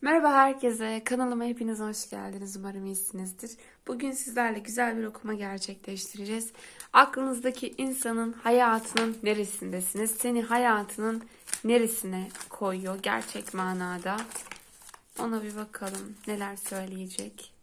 Merhaba herkese. Kanalıma hepiniz hoş geldiniz. Umarım iyisinizdir. Bugün sizlerle güzel bir okuma gerçekleştireceğiz. Aklınızdaki insanın hayatının neresindesiniz? Seni hayatının neresine koyuyor gerçek manada? Ona bir bakalım neler söyleyecek.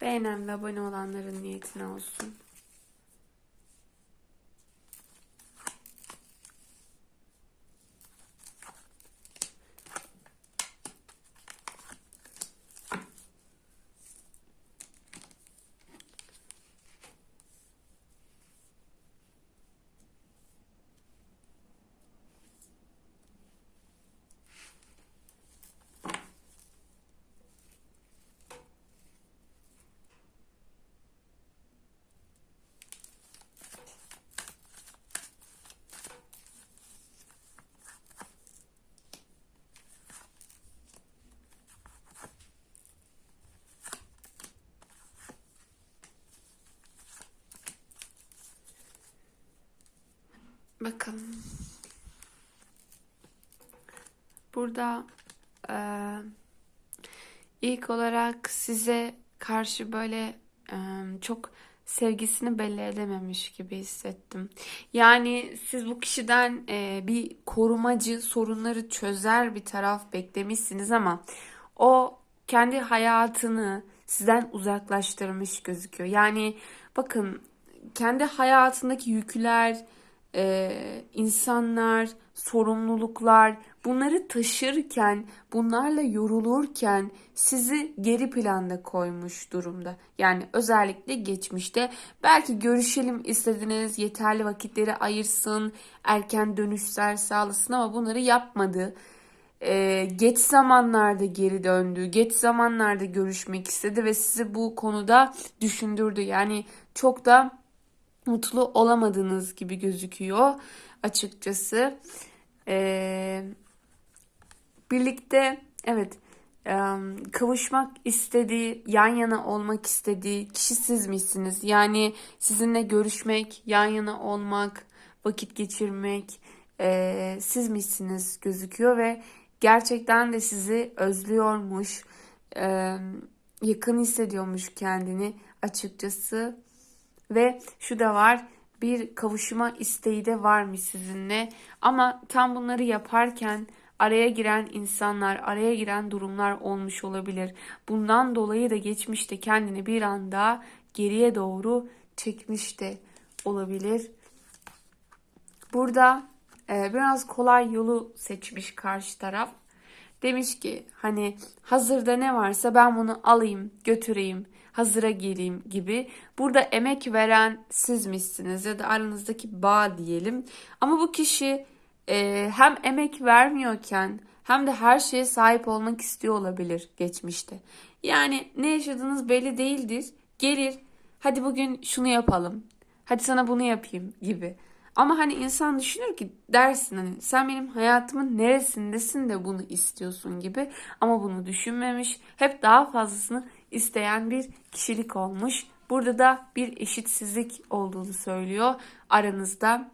Beğenen ve abone olanların niyetine olsun. Bakalım. Burada eee, ilk olarak size karşı böyle eee, çok sevgisini belli edememiş gibi hissettim. Yani siz bu kişiden eee, bir korumacı, sorunları çözer bir taraf beklemişsiniz ama o kendi hayatını sizden uzaklaştırmış gözüküyor. Yani bakın kendi hayatındaki yükler, e, insanlar, sorumluluklar bunları taşırken, bunlarla yorulurken sizi geri planda koymuş durumda. Yani özellikle geçmişte belki görüşelim istediniz, yeterli vakitleri ayırsın, erken dönüşler sağlasın ama bunları yapmadı. Ee, geç zamanlarda geri döndü, geç zamanlarda görüşmek istedi ve sizi bu konuda düşündürdü. Yani çok da mutlu olamadığınız gibi gözüküyor açıkçası. Ee, birlikte evet kavuşmak istediği, yan yana olmak istediği kişi siz misiniz? Yani sizinle görüşmek, yan yana olmak, vakit geçirmek e, siz misiniz gözüküyor ve gerçekten de sizi özlüyormuş, e, yakın hissediyormuş kendini açıkçası. Ve şu da var bir kavuşma isteği de varmış sizinle. Ama tam bunları yaparken araya giren insanlar, araya giren durumlar olmuş olabilir. Bundan dolayı da geçmişte kendini bir anda geriye doğru çekmiş de olabilir. Burada e, biraz kolay yolu seçmiş karşı taraf. Demiş ki hani hazırda ne varsa ben bunu alayım, götüreyim hazıra geleyim gibi. Burada emek veren sizmişsiniz ya da aranızdaki bağ diyelim. Ama bu kişi e, hem emek vermiyorken hem de her şeye sahip olmak istiyor olabilir geçmişte. Yani ne yaşadığınız belli değildir. Gelir hadi bugün şunu yapalım. Hadi sana bunu yapayım gibi. Ama hani insan düşünür ki dersin hani sen benim hayatımın neresindesin de bunu istiyorsun gibi. Ama bunu düşünmemiş. Hep daha fazlasını isteyen bir kişilik olmuş. Burada da bir eşitsizlik olduğunu söylüyor aranızda.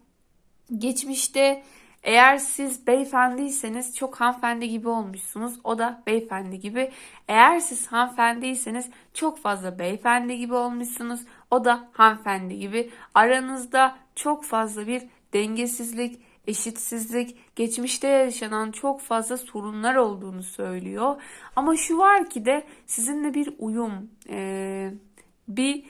Geçmişte eğer siz beyefendiyseniz çok hanımefendi gibi olmuşsunuz. O da beyefendi gibi. Eğer siz hanımefendiyseniz çok fazla beyefendi gibi olmuşsunuz. O da hanımefendi gibi. Aranızda çok fazla bir dengesizlik, eşitsizlik, geçmişte yaşanan çok fazla sorunlar olduğunu söylüyor. Ama şu var ki de sizinle bir uyum, e, bir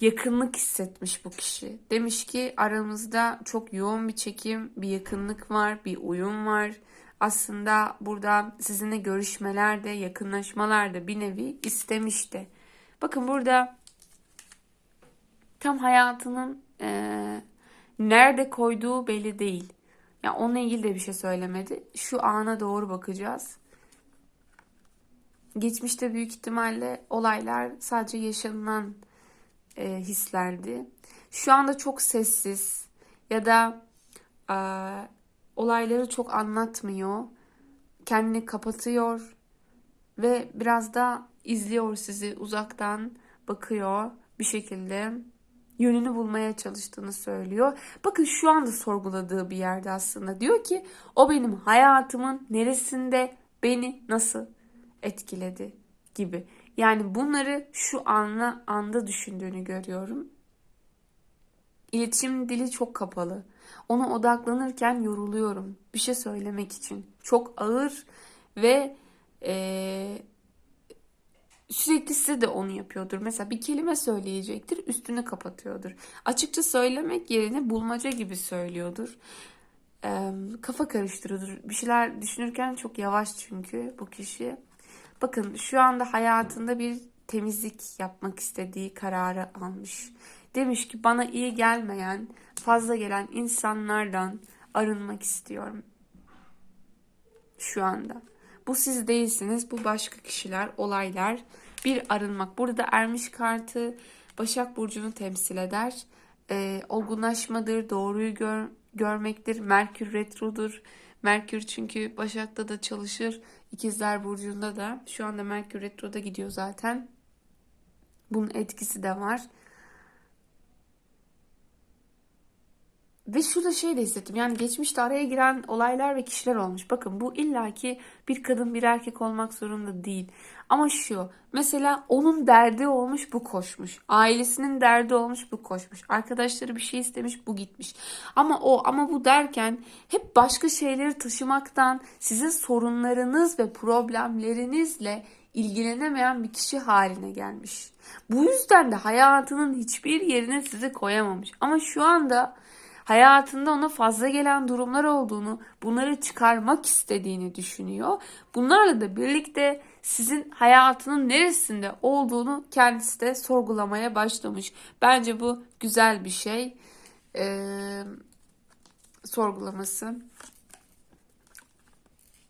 yakınlık hissetmiş bu kişi. Demiş ki aramızda çok yoğun bir çekim, bir yakınlık var, bir uyum var. Aslında burada sizinle görüşmelerde, yakınlaşmalarda bir nevi istemişti. Bakın burada tam hayatının e, nerede koyduğu belli değil. Ya yani onunla ilgili de bir şey söylemedi. Şu ana doğru bakacağız. Geçmişte büyük ihtimalle olaylar sadece yaşanılan e, hislerdi. Şu anda çok sessiz ya da e, olayları çok anlatmıyor. Kendini kapatıyor ve biraz da izliyor sizi uzaktan bakıyor bir şekilde. Yönünü bulmaya çalıştığını söylüyor. Bakın şu anda sorguladığı bir yerde aslında. Diyor ki o benim hayatımın neresinde beni nasıl etkiledi gibi. Yani bunları şu anla anda düşündüğünü görüyorum. İletişim dili çok kapalı. Ona odaklanırken yoruluyorum. Bir şey söylemek için. Çok ağır ve eee sürekli size de onu yapıyordur. Mesela bir kelime söyleyecektir, üstünü kapatıyordur. Açıkça söylemek yerine bulmaca gibi söylüyordur. Ee, kafa karıştırıyordur. Bir şeyler düşünürken çok yavaş çünkü bu kişi. Bakın şu anda hayatında bir temizlik yapmak istediği kararı almış. Demiş ki bana iyi gelmeyen, fazla gelen insanlardan arınmak istiyorum. Şu anda. Bu siz değilsiniz, bu başka kişiler, olaylar. Bir arınmak. Burada ermiş kartı Başak Burcu'nu temsil eder. Ee, olgunlaşmadır, doğruyu gör, görmektir. Merkür retrodur. Merkür çünkü Başak'ta da çalışır. İkizler Burcu'nda da. Şu anda Merkür retroda gidiyor zaten. Bunun etkisi de var. Ve şurada şey de hissettim. Yani geçmişte araya giren olaylar ve kişiler olmuş. Bakın bu illaki bir kadın bir erkek olmak zorunda değil. Ama şu mesela onun derdi olmuş bu koşmuş. Ailesinin derdi olmuş bu koşmuş. Arkadaşları bir şey istemiş bu gitmiş. Ama o ama bu derken hep başka şeyleri taşımaktan sizin sorunlarınız ve problemlerinizle ilgilenemeyen bir kişi haline gelmiş. Bu yüzden de hayatının hiçbir yerine sizi koyamamış. Ama şu anda hayatında ona fazla gelen durumlar olduğunu, bunları çıkarmak istediğini düşünüyor. Bunlarla da birlikte sizin hayatının neresinde olduğunu kendisi de sorgulamaya başlamış. Bence bu güzel bir şey. Ee, sorgulaması.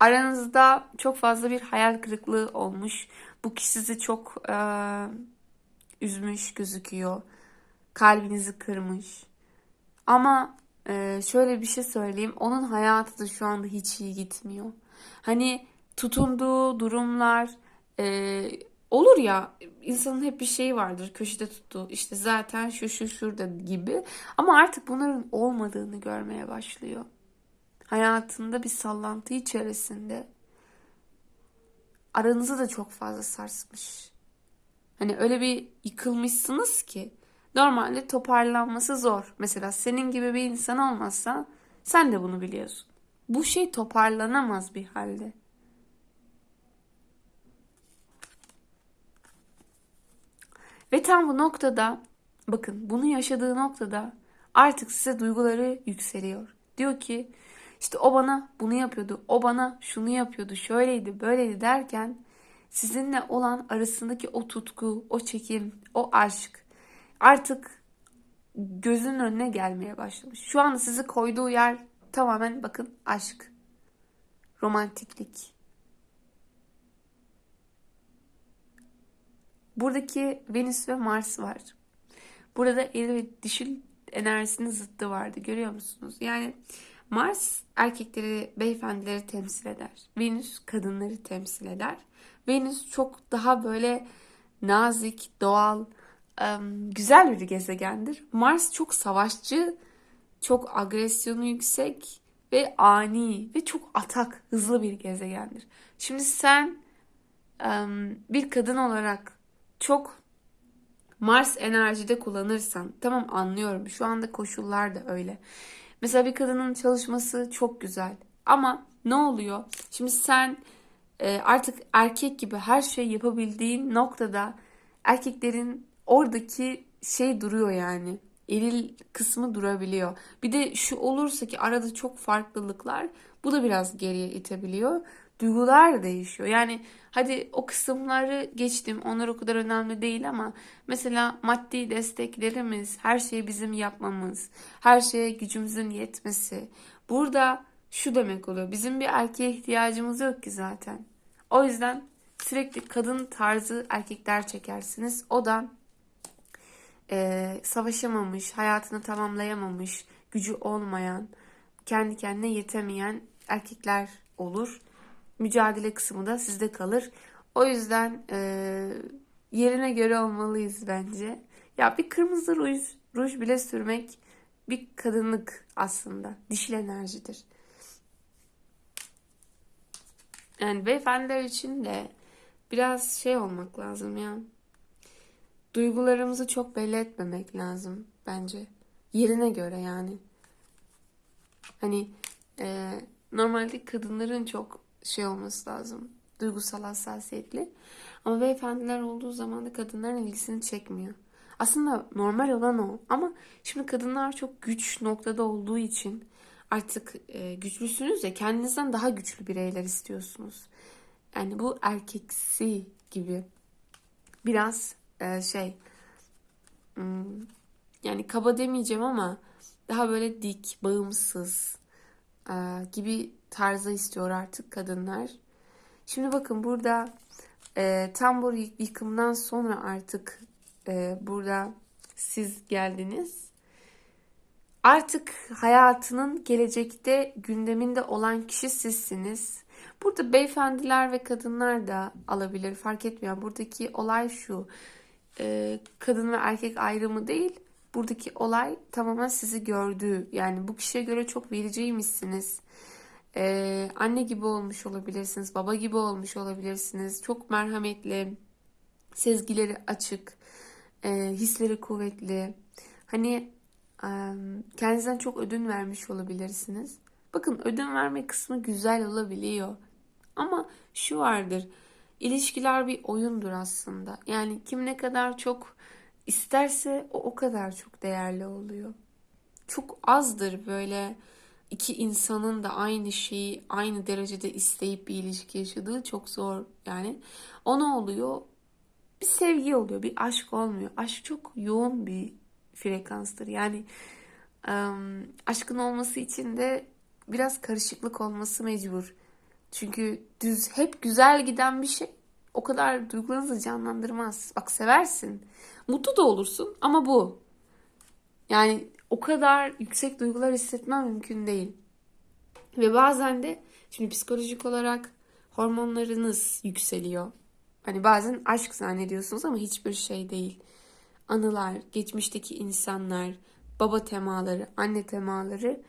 Aranızda çok fazla bir hayal kırıklığı olmuş. Bu kişi sizi çok e, üzmüş gözüküyor. Kalbinizi kırmış. Ama e, şöyle bir şey söyleyeyim. Onun hayatı da şu anda hiç iyi gitmiyor. Hani tutunduğu durumlar e, olur ya insanın hep bir şeyi vardır köşede tuttuğu işte zaten şu şu şurada gibi ama artık bunların olmadığını görmeye başlıyor. Hayatında bir sallantı içerisinde aranızı da çok fazla sarsmış. Hani öyle bir yıkılmışsınız ki normalde toparlanması zor. Mesela senin gibi bir insan olmazsa sen de bunu biliyorsun. Bu şey toparlanamaz bir halde. Ve tam bu noktada bakın bunu yaşadığı noktada artık size duyguları yükseliyor. Diyor ki işte o bana bunu yapıyordu, o bana şunu yapıyordu, şöyleydi, böyleydi derken sizinle olan arasındaki o tutku, o çekim, o aşk artık gözünün önüne gelmeye başlamış. Şu anda sizi koyduğu yer tamamen bakın aşk, romantiklik. Buradaki Venüs ve Mars var. Burada eril ve dişil enerjisinin zıttı vardı. Görüyor musunuz? Yani Mars erkekleri, beyefendileri temsil eder. Venüs kadınları temsil eder. Venüs çok daha böyle nazik, doğal, güzel bir gezegendir. Mars çok savaşçı, çok agresyonu yüksek ve ani ve çok atak, hızlı bir gezegendir. Şimdi sen bir kadın olarak çok Mars enerjide kullanırsan tamam anlıyorum şu anda koşullar da öyle. Mesela bir kadının çalışması çok güzel ama ne oluyor? Şimdi sen e, artık erkek gibi her şeyi yapabildiğin noktada erkeklerin oradaki şey duruyor yani. Eril kısmı durabiliyor. Bir de şu olursa ki arada çok farklılıklar bu da biraz geriye itebiliyor. Duygular değişiyor. Yani hadi o kısımları geçtim. Onlar o kadar önemli değil ama mesela maddi desteklerimiz, her şeyi bizim yapmamız, her şeye gücümüzün yetmesi. Burada şu demek oluyor. Bizim bir erkeğe ihtiyacımız yok ki zaten. O yüzden sürekli kadın tarzı erkekler çekersiniz. O da e, savaşamamış, hayatını tamamlayamamış, gücü olmayan, kendi kendine yetemeyen erkekler olur. Mücadele kısmı da sizde kalır. O yüzden e, yerine göre olmalıyız bence. Ya bir kırmızı ruj ruj bile sürmek bir kadınlık aslında. Dişil enerjidir. Yani beyefendiler için de biraz şey olmak lazım ya. Duygularımızı çok belli etmemek lazım bence. Yerine göre yani. Hani e, normalde kadınların çok şey olması lazım. Duygusal hassasiyetli. Ama beyefendiler olduğu zaman da kadınların ilgisini çekmiyor. Aslında normal olan o. Ama şimdi kadınlar çok güç noktada olduğu için artık e, güçlüsünüz ya kendinizden daha güçlü bireyler istiyorsunuz. Yani bu erkeksi gibi. Biraz e, şey hmm, yani kaba demeyeceğim ama daha böyle dik, bağımsız e, gibi tarzı istiyor artık kadınlar. Şimdi bakın burada e, tam bu yıkımdan sonra artık e, burada siz geldiniz. Artık hayatının gelecekte gündeminde olan kişi sizsiniz. Burada beyefendiler ve kadınlar da alabilir fark etmiyor. Buradaki olay şu. E, kadın ve erkek ayrımı değil. Buradaki olay tamamen sizi gördüğü. Yani bu kişiye göre çok vericiymişsiniz. Ee, anne gibi olmuş olabilirsiniz, baba gibi olmuş olabilirsiniz. Çok merhametli, sezgileri açık, e, hisleri kuvvetli. Hani e, kendinizden çok ödün vermiş olabilirsiniz. Bakın ödün verme kısmı güzel olabiliyor. Ama şu vardır. İlişkiler bir oyundur aslında. Yani kim ne kadar çok isterse o o kadar çok değerli oluyor. Çok azdır böyle iki insanın da aynı şeyi aynı derecede isteyip bir ilişki yaşadığı çok zor yani. O ne oluyor? Bir sevgi oluyor, bir aşk olmuyor. Aşk çok yoğun bir frekanstır. Yani aşkın olması için de biraz karışıklık olması mecbur. Çünkü düz hep güzel giden bir şey o kadar duygularınızı canlandırmaz. Bak seversin. Mutlu da olursun ama bu. Yani o kadar yüksek duygular hissetmem mümkün değil. Ve bazen de şimdi psikolojik olarak hormonlarınız yükseliyor. Hani bazen aşk zannediyorsunuz ama hiçbir şey değil. Anılar, geçmişteki insanlar, baba temaları, anne temaları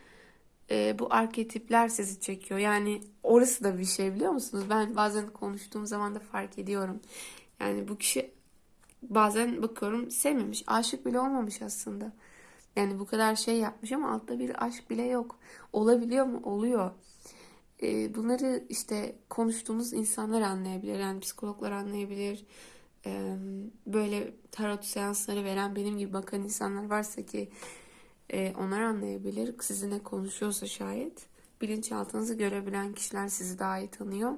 e, bu arketipler sizi çekiyor. Yani orası da bir şey biliyor musunuz? Ben bazen konuştuğum zaman da fark ediyorum. Yani bu kişi bazen bakıyorum sevmemiş, aşık bile olmamış aslında. Yani bu kadar şey yapmış ama altta bir aşk bile yok. Olabiliyor mu? Oluyor. E, bunları işte konuştuğumuz insanlar anlayabilir. Yani psikologlar anlayabilir. E, böyle tarot seansları veren benim gibi bakan insanlar varsa ki e, onlar anlayabilir. Sizinle konuşuyorsa şayet. Bilinçaltınızı görebilen kişiler sizi daha iyi tanıyor.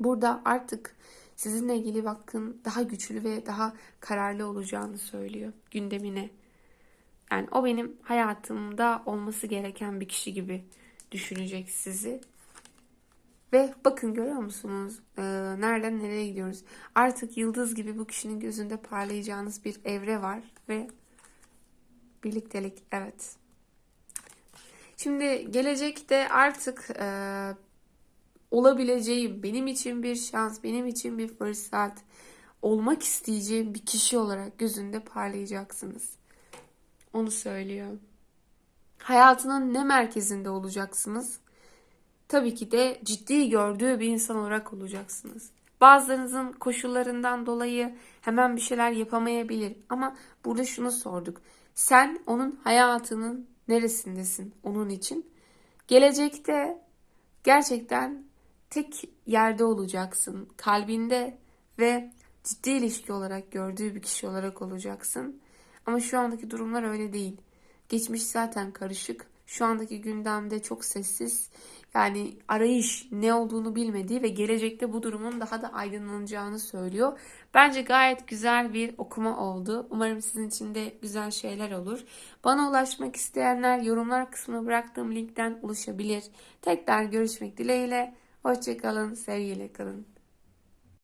Burada artık sizinle ilgili bakın daha güçlü ve daha kararlı olacağını söylüyor gündemine. Yani o benim hayatımda olması gereken bir kişi gibi düşünecek sizi. Ve bakın görüyor musunuz? Ee, nereden nereye gidiyoruz? Artık yıldız gibi bu kişinin gözünde parlayacağınız bir evre var ve birliktelik evet. Şimdi gelecekte artık e, olabileceğim, benim için bir şans, benim için bir fırsat, olmak isteyeceğim bir kişi olarak gözünde parlayacaksınız. Onu söylüyor. Hayatının ne merkezinde olacaksınız? Tabii ki de ciddi gördüğü bir insan olarak olacaksınız. Bazılarınızın koşullarından dolayı hemen bir şeyler yapamayabilir. Ama burada şunu sorduk. Sen onun hayatının neresindesin onun için? Gelecekte gerçekten tek yerde olacaksın. Kalbinde ve ciddi ilişki olarak gördüğü bir kişi olarak olacaksın. Ama şu andaki durumlar öyle değil. Geçmiş zaten karışık. Şu andaki gündemde çok sessiz. Yani arayış ne olduğunu bilmediği ve gelecekte bu durumun daha da aydınlanacağını söylüyor. Bence gayet güzel bir okuma oldu. Umarım sizin için de güzel şeyler olur. Bana ulaşmak isteyenler yorumlar kısmına bıraktığım linkten ulaşabilir. Tekrar görüşmek dileğiyle. Hoşçakalın, sevgiyle kalın.